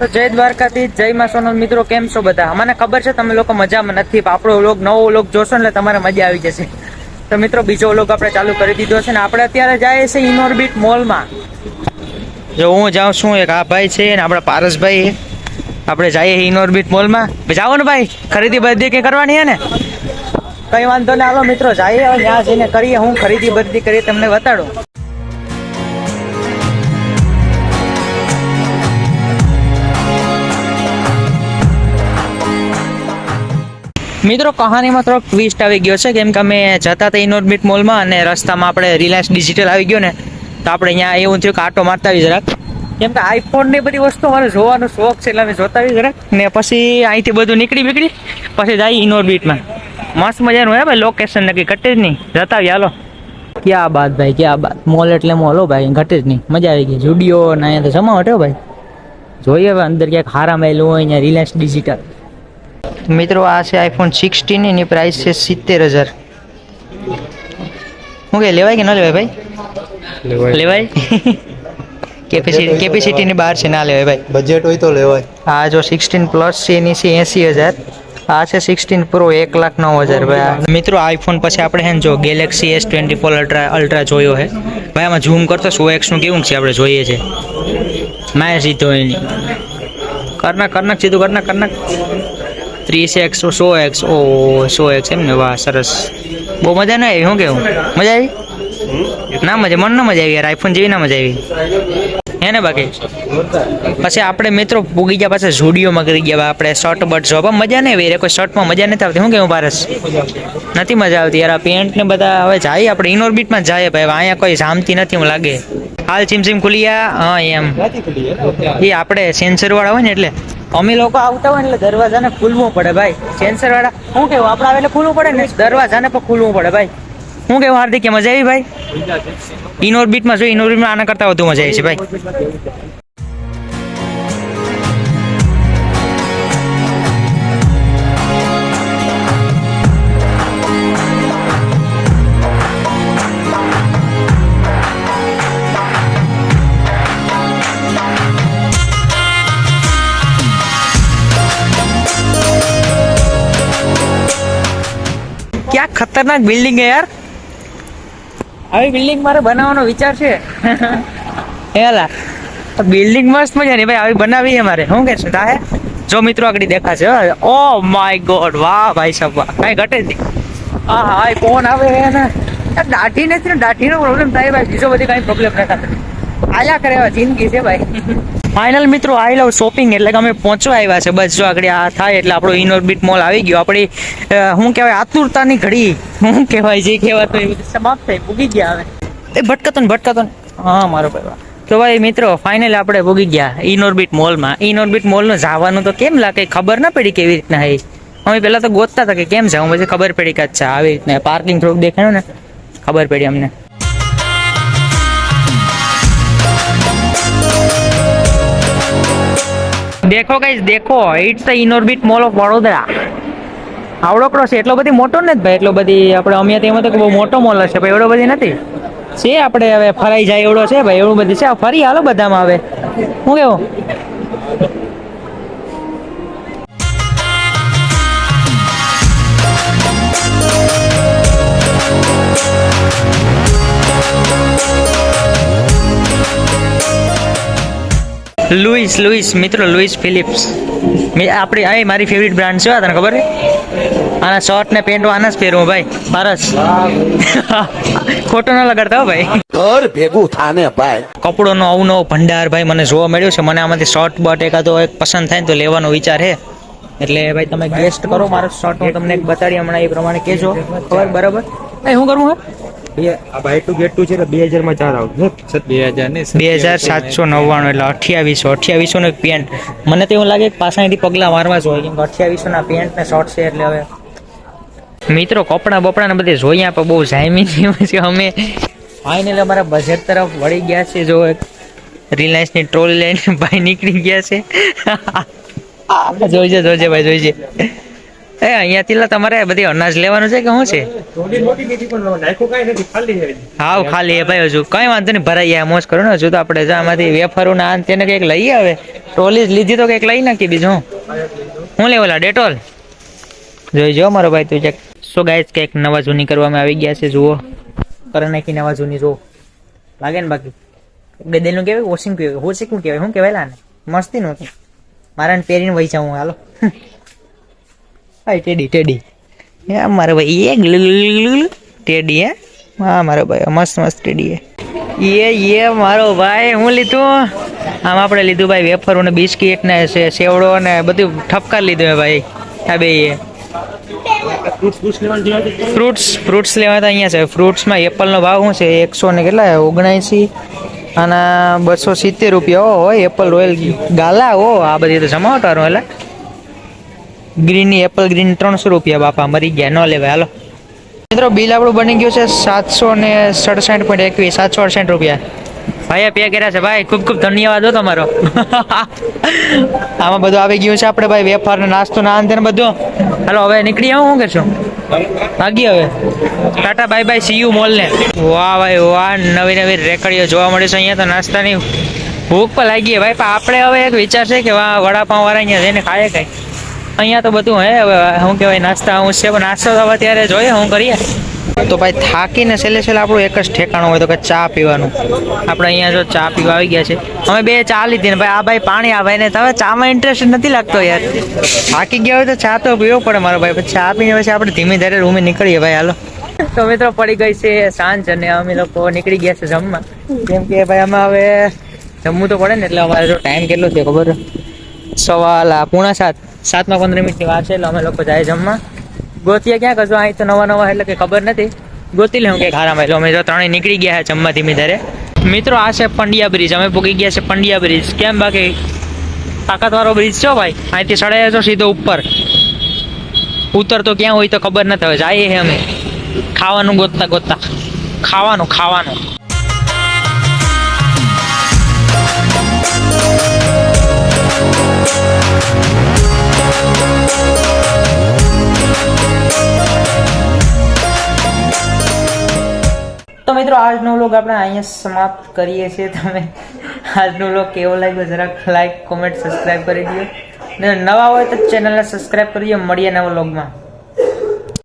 તો જય દ્વારકાથી જય મા સોનલ. મિત્રો, કેમ છો બધા? મને ખબર છે, તમે લોકો મજામાં નથી, પણ આપણો વ્લોગ, નવો વ્લોગ જોશો ને તમારે મજા આવી જશે. તો મિત્રો, બીજો વ્લોગ આપણે ચાલુ કરી દીધો છે ને આપણે અત્યારે જઈએ છીએ ઇનોર્બિટ મોલમાં. જો હું જાઉં છું, એક આ ભાઈ છે ને આપણા પારસભાઈ આપણે જઈએ ઇનોર્બિટ મોલમાં. જાઓ ને ભાઈ, ખરીદી બધી કંઈ કરવાની છે ને? કઈ વાંધો ને હાલો મિત્રો, જઈએ ત્યાં જઈને કરીએ, હું ખરીદી બધી કરીએ તમને બતાડું. મિત્રો કહાનીમાં થોડોક ટ્વિસ્ટ આવી ગયો છે. કેમ કે અમે જતા હતા ઇનોર્બિટ મોલમાં અને રસ્તામાં આપણે રિલાયન્સ ડિજિટલ આવી ગયો ને, તો આપણે અહીંયા એવું થયું કે આટો મારતા આવી જરાક. કેમ કે આઈફોન બધી વસ્તુ મારે જોવાનો શોખ છે, એટલે અમે જોતા આવી જરાક. ને પછી અહીંથી બધું નીકળી બીકળી, પછી જાય ઇનોર્બિટમાં મસ્ત મજાનું હે ભાઈ લોકેશન નક્કી, ઘટે જ નહીં. જતા આવી હાલો. ક્યાં બાત ભાઈ, ક્યાં બાત. મોલ એટલે મોલ હો ભાઈ, ઘટે જ નહીં. મજા આવી ગઈ. જુડિયો ને અહીંયા તો જમાવટ હો ભાઈ. જોઈએ હવે અંદર ક્યાંક હારા મેલું હોય અહીંયા રિલાયન્સ ડિજિટલ મિત્રો આ છે આઈફોન સિક્સટીન એની પ્રાઇસ છે સિત્તેર હજાર. હું કે લેવાય કે ન લેવાય ભાઈ? લેવાય. કેપેસિટી કેપેસિટીની બહાર છે ના લેવાય ભાઈ. બજેટ હોય તો લેવાય. આ જો સિક્સટીન પ્લસ છે એની છે એંસી હજાર. આ છે સિક્સટીન પ્રો એક લાખ નવ હજાર. ભાઈ મિત્રો આઈફોન પછી આપણે હે જો Galaxy S twenty four ultra ultra જોયો હે. ભાઈ આમાં ઝૂમ કરતો સો એક્સનું કેવું છે આપણે જોઈએ છે? માય સીધો એની. કરનાક કરનાક સીધું કરનાક કરનાક. ત્રીસ એક્સ સો એક્સ ઓ સો એક્સ એમ ને? વાહ સરસ. બહુ મજા ના આવી શું કેવું? મજા આવી? ના મજા મને ના મજા આવી યાર આઈફોન જેવી ના મજા આવી. હે ને બાકી? પછી આપણે મિત્રો પૂગી ગયા પાછા ઝુડિયોમાં કરી ગયા આપણે શર્ટ બટ જોવા મજા નહીં આવી કોઈ શર્ટમાં મજા નથી આવતી. શું કેવું પારસ? નથી મજા આવતી યાર આ પેન્ટ ને બધા હવે જાય આપણે ઇનોર્બિટમાં જાય ભાઈ. અહીંયા કોઈ જામતી નથી એવું લાગે. હાલ ચીમ ચીમ ખુલી ગયા? હા એમ. એ આપણે સેન્સર વાળા હોય ને એટલે. અમે લોકો આવતા હોય ને એટલે દરવાજાને ખુલવું પડે ભાઈ. સેન્સર વાળા શું કેવું આપણે આવે એટલે ખુલવું પડે ને? દરવાજાને પણ ખુલવું પડે ભાઈ. શું કેવું હાર્દિક કે મજા આવી ભાઈ? ઇનોર્બિટમાં જો ઇનોર્બિટમાં આના કરતાં વધુ મજા આવી છે ભાઈ. ખતરનાક બિલ્ડિંગ યાર. આવી બિલ્ડિંગ મારે બનાવવાનો વિચાર છે. હેલા બિલ્ડિંગ મસ્ત મજાની ભાઈ, આવી બનાવી છે મારે. શું કે છે તાહે જો મિત્રો આગળ દેખાશે ઓ માય ગોડ વાહ ભાઈ સાહેબ વાહ કાંઈ ઘટે જ નહીં. હા હા કોણ આવે ને. દાઢી નથી ને, દાઢીનો પ્રોબ્લેમ થાય ભાઈ. બીજો બધી કાંઈ પ્રોબ્લેમ નથી. થતો આયા કરે એવા જિંદગી છે ભાઈ. ફાઇનલ મિત્રો આઈ લવ શોપિંગ એટલે કે અમે પહોંચવા આવ્યા છે. બસ જો આગળ આ થાય એટલે આપણો ઇનોર્બિટ મોલ આવી ગયો. આપણી શું કહેવાય આતુરતાની ઘડી. શું કહેવાય જે કહેવાતું એ બધું સમાપ્ત થઈ, ભૂગી ગયા હવે. એ ભટકતો ને, ભટકતો હા, મારો ભાઈ. તો ભાઈ મિત્રો ફાઇનલ આપણે ભૂગી ગયા ઇનોર્બિટ મોલમાં ઇનોર્બિટ મોલનું જવાનું તો કેમ લાગે? ખબર ના પડી કેવી રીતના હે અમે પહેલાં તો ગોતતા હતા કે કેમ જાઉં, પછી ખબર પડી કે અચ્છા, આવી રીતના. પાર્કિંગ થોડુંક દેખાયું ને. ખબર પડી અમને. દેખો ગાઈસ દેખો. It's the Inorbit mall of Vadodara આવડો છે. એટલો બધી મોટો નથી ભાઈ. એટલો બધી આપણે અમે તેમાં તો બહુ મોટો મોલ હશે ભાઈ એવડો બધી નથી. છે, આપણે હવે ફરાઈ જાય એવડો છે ભાઈ. એવડું બધું છે. ફરી હાલો બધામાં હવે. શું કેવું? લુઈસ લુઈસ મિત્રો લુઈસ ફિલિપ્સ. આપણી આ મારી ફેવરિટ બ્રાન્ડ છે આ તને ખબર આના શર્ટ ને પેન્ટ આના જ પહેરું ભાઈ પારસ ખોટો ન લગાડતા હો ભાઈ. ઘર ભેગું થાને ભાઈ. કપડોનો અવનો ભંડાર ભાઈ મને જોવા મળ્યો છે મને આમાંથી શર્ટ બટ એકાદો એક પસંદ થાય ને તો લેવાનો વિચાર છે એટલે ભાઈ તમે ગેસ્ટ કરો મારો શર્ટ હું તમને એક બતાડી હમણાં એ પ્રમાણે કહેજો. ખબર બરાબર? એ શું કરું હે? આ બાય ટુ ગેટ ટુ છે બે હજારમાં ચાર આવશે બે હજાર ને બે હજાર સાતસો નવ્વાણું એટલે અઠ્યાવીસો અઠ્યાવીસો નો પેન્ટ મને તો એવું લાગે કે પાછળથી પગલાં મારવા જ કેમ કે અઠ્યાવીસો ના પેન્ટ ને શોર્ટ છે એટલે હવે. મિત્રો કપડાં બપડા ને બધે જોયા પણ બહુ જામી પછી અમે ફાઇનલ અમારા બજેટ તરફ વળી ગયા છે. જો રિલાયન્સની રિલાયન્સની ટ્રોલી લઈને ભાઈ નીકળી ગયા છે. જોઈજે જોઈજે ભાઈ જોઈજે એ અહીંયાથી થી તમારે બધી અનાજ લેવાનું છે કે શું છે? હાવ ખાલી એ ભાઈ, હજુ કઈ વાંધો નહીં, ભરાઈ જાય, મોજ કરો ને, હજુ તો આપણે જો, આમાંથી વેફરો ના તેને કંઈક લઈ આવે ટ્રોલી લીધી તો કંઈક લઈ નાખી બીજું હું લેવલા ડેટોલ? જોઈ જો મારો ભાઈ, તું ચેક સો ગાઈસ, કંઈક નવા જૂની કરવામાં આવી ગયા છે, જુઓ. કરે નાખી નવા જૂની, જુઓ. લાગે ને બાકી? ગદેલનું કહેવાય વોશિંગ કહેવાય હોશિંગ કહેવાય શું કહેવાય લાને મસ્તી નહોતું મારાને પહેરીને વહી જાઉં હાલો. હાય ટેડી ટેડી એ મારો ભાઈ, એ. ટેડી હે? હા, મારો ભાઈ મસ્ત મસ્ત ટેડી હે. એ એ, મારો ભાઈ, હું લીધું? આમ આપણે લીધું ભાઈ વેફર ને બિસ્કીટ ને સેવડો ને બધું ઠપકાર લીધું હે ભાઈ. આ બે એ. ફ્રૂટ્સ ફ્રૂટ્સ લેવા તો અહીંયા છે. ફ્રૂટ્સમાં એપલનો ભાવ શું છે? એકસો ને કેટલા? ઓગણએંસી અને બસો સિત્તેર રૂપિયા. હોય એપલ રોયલ ગાલા ઓ આ બધી તો જમાવટારો એટલે ગ્રીનની એપલ ગ્રીન ત્રણસો રૂપિયા બાપા, મરી ગયા. ન લેવાય. હાલો. મિત્રો બિલ આપણું બની ગયું છે સાતસો ને સડસઠ પોઈન્ટ એકવીસ, સાતસો અડસઠ રૂપિયા. ભાઈ પે કર્યા છે. ભાઈ, ખૂબ ખૂબ ધન્યવાદ હો તમારો. આમાં બધું આવી ગયું છે આપણે, ભાઈ વેફર ને નાસ્તો, ના અંતે બધું. હાલો, હવે નીકળી આવું શું કરશું ભાગી હવે. Tata bye bye see you mall ને. વાહ, ભાઈ, વાહ, નવી નવી રેકડીઓ જોવા મળે છે. અહીંયા તો નાસ્તાની ભૂખ પણ લાગી ભાઈ, પણ આપણે હવે એક વિચાર છે કે વાહ વડાપાઉં વાળા અહીંયા જઈને ખાય કઈ. અહીંયા તો બધું હે હવે શું કહેવાય નાસ્તા હું છે પણ નાસ્તો તો હવે ત્યારે જોઈએ શું કરીએ. તો ભાઈ થાકીને છેલ્લે છેલ્લે આપણું એક જ ઠેકાણું હોય તો કે ચા પીવાનું. આપણે અહીંયા જો ચા પીવા આવી ગયા છે. અમે બે ચા લીધી ને ભાઈ આ ભાઈ પાણી આ ભાઈને તમે ચામાં ઇન્ટરેસ્ટ નથી લાગતો યાર. થાકી ગયા હોય તો ચા તો પીવો પડે મારો ભાઈ પછી ચા પીને પછી આપણે ધીમે ધીરે રૂમે નીકળીએ ભાઈ હાલો. તો મિત્રો પડી ગઈ છે સાંજ અને અમે લોકો નીકળી ગયા છે જમવા. કેમ કે ભાઈ અમે હવે જમવું તો પડે ને એટલે અમારે જો ટાઈમ કેટલો છે ખબર? આ પૂણા સાત. સાતમાં પંદર મિનિટની વાર છે, એટલે અમે લોકો જાય જમવા. ગોતીએ ક્યાં કરશું અહીં તો નવા નવા એટલે કે ખબર નથી. ગોતી લેવું કે ખારામાં, એટલે અમે જો ત્રણેય નીકળી ગયા છે જમવા ધીમે ધારે. મિત્રો, આ છે પંડિયા બ્રિજ. અમે પૂકી ગયા છે પંડિયા બ્રિજ. કેમ બાકી? તાકાતવાળો બ્રિજ છો ભાઈ? અહીંથી સડાય છો સીધો ઉપર. ઉતર તો ક્યાં હોય તો ખબર નથી. હવે જઈએ અમે. ખાવાનું ગોતતા ગોતતા. ખાવાનું ખાવાનું. તો મિત્રો, આજનો વ્લોગ આપણે અહીંયા સમાપ્ત કરીએ છીએ. તમે આજનો વ્લોગ કેવો લાગ્યો? જરાક લાઈક કોમેન્ટ સબસ્ક્રાઇબ કરી દો. નવા હોય તો ચેનલને સબસ્ક્રાઇબ કરી દો. મળીએ નવા વ્લોગમાં